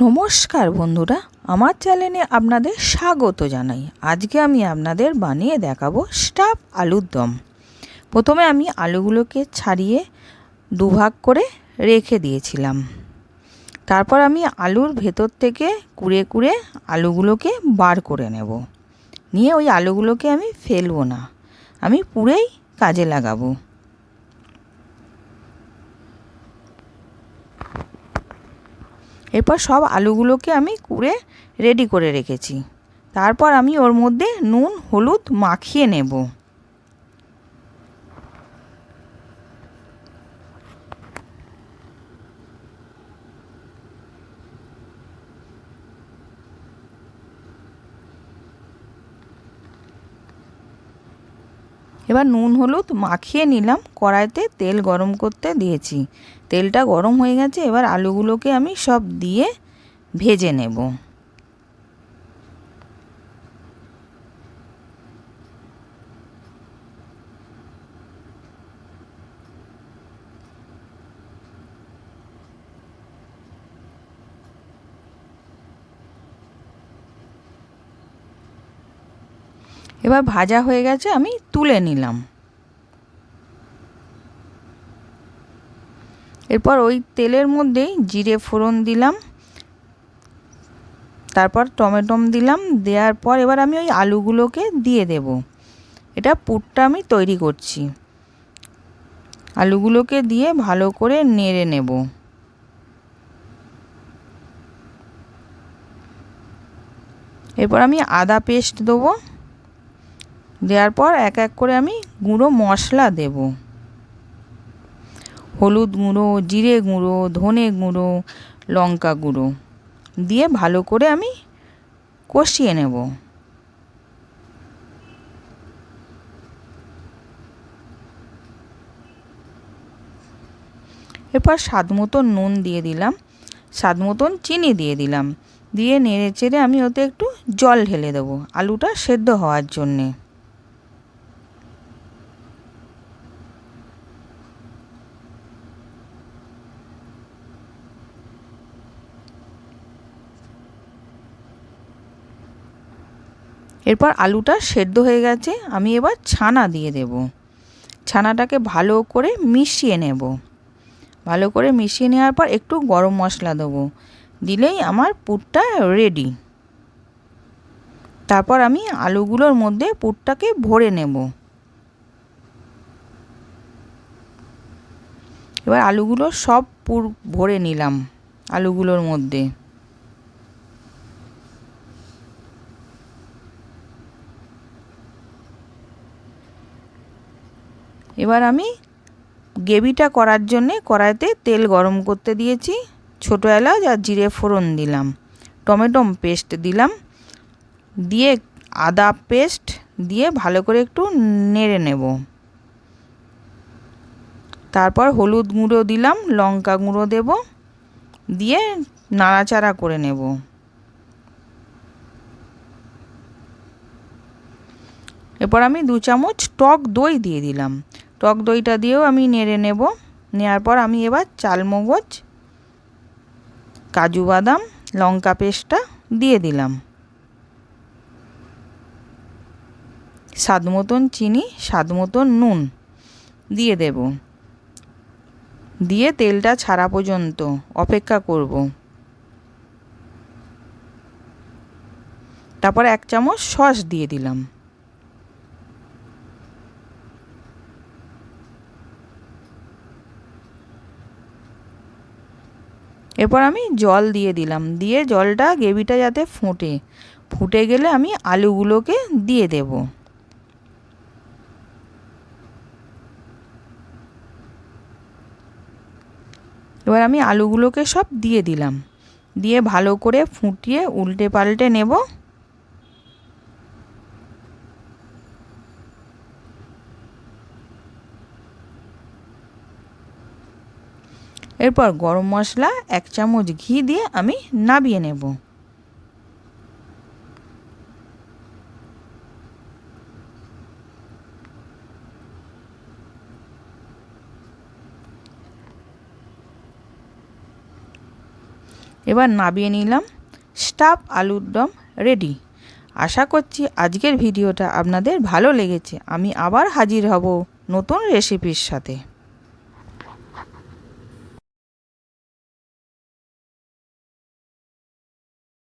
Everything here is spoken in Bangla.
নমস্কার বন্ধুরা, আমার চ্যানেলে আপনাদের স্বাগত জানাই। আজকে আমি আপনাদের বানিয়ে দেখাবো স্টাফ আলুর দম। প্রথমে আমি আলুগুলোকে ছাড়িয়ে দুভাগ করে রেখে দিয়েছিলাম। তারপর আমি আলুর ভেতর থেকে কুড়ে কুড়ে আলুগুলোকে বার করে নেব। নিয়ে ওই আলুগুলোকে আমি ফেলব না। আমি পুরেই কাজে লাগাবো। এরপর সব আলুগুলোকে আমি কুড়ে রেডি করে রেখেছি। তারপর আমি ওর মধ্যে নুন, হলুদ মাখিয়ে নেব। এবার নুন, হলুদ মাখিয়ে নিলাম। কড়াইতে তেল গরম করতে দিয়েছি। তেলটা গরম হয়ে গেছে, এবার আলুগুলোকে আমি সব দিয়ে ভেজে নেব। এবার ভাজা হয়ে গেছে, আমি তুলে নিলাম। এরপর ওই তেলের মধ্যেই জিরে ফোড়ন দিলাম, তারপর টমেটম দিলাম, দেওয়ার পর এবার আমি ওই আলুগুলোকে দিয়ে দেব। এটা পুরটা আমি তৈরি করছি। আলুগুলোকে দিয়ে ভালো করে নেড়ে নেব। এরপর আমি আদা পেস্ট দেবো। দেওয়ার পর এক এক করে আমি গুঁড়ো মশলা দেব। হলুদ গুঁড়ো, জিরে গুঁড়ো, ধনে গুঁড়ো, লঙ্কা গুঁড়ো দিয়ে ভালো করে আমি কষিয়ে নেব। এরপর স্বাদ মতন নুন দিয়ে দিলাম। স্বাদ মতন চিনি দিয়ে দিলাম। দিয়ে নেড়ে চেড়ে আমি ওতে একটু জল ঢেলে দেবো। আলুটা সেদ্ধ হওয়ার জন্যে। এরপর আলুটা সেদ্ধ হয়ে গেছে, আমি এবার ছানা দিয়ে দেব। ছানাটাকে ভালো করে মিশিয়ে নেব। ভালো করে মিশিয়ে নেওয়ার পর একটু গরম মশলা দেবো। দিলেই আমার পুরটা রেডি তারপর আমি আলুগুলোর মধ্যে পুরটাকে ভরে নেব। এবার আলুগুলো সব পুর ভরে নিলাম, আলুগুলোর মধ্যে। এবার আমি গ্রেভিটা করার জন্যে কড়াইতে তেল গরম করতে দিয়েছি, ছোটো এলাচ আর জিরে ফোড়ন দিলাম। টমেটো পেস্ট দিলাম। দিয়ে আদা পেস্ট দিয়ে ভালো করে একটু নেড়ে নেব। তারপর হলুদ গুঁড়ো দিলাম, লঙ্কা গুঁড়ো দেব, দিয়ে নাড়াচাড়া করে নেব। এরপর আমি দু চামচ টক দই দিয়ে দিলাম। টক দইটা দিয়েও আমি নেড়ে নেব। নেওয়ার পর আমি এবার চালমগজ, কাজু বাদাম, লঙ্কা পেস্টটা দিয়ে দিলাম। স্বাদ মতন চিনি স্বাদ মতন নুন দিয়ে দেব। দিয়ে তেলটা ছাড়া পর্যন্ত অপেক্ষা করব। তারপর এক চামচ সস দিয়ে দিলাম। এরপর আমি জল দিয়ে দিলাম। দিয়ে জলটা গ্রেভিটা যাতে ফুটে ফুটে গেলে আমি আলুগুলোকে দিয়ে দেব। এবার আমি আলুগুলোকে সব দিয়ে দিলাম। দিয়ে ভালো করে ফুটিয়ে উল্টে পাল্টে নেব। এরপর গরম মশলা এক চামচ ঘি দিয়ে আমি নাবিয়ে নেব। এবার নাবিয়ে নিলাম স্টাফ আলুর দম রেডি। আশা করছি আজকের ভিডিওটা আপনাদের ভালো লেগেছে। আমি আবার হাজির হব নতুন রেসিপির সাথে।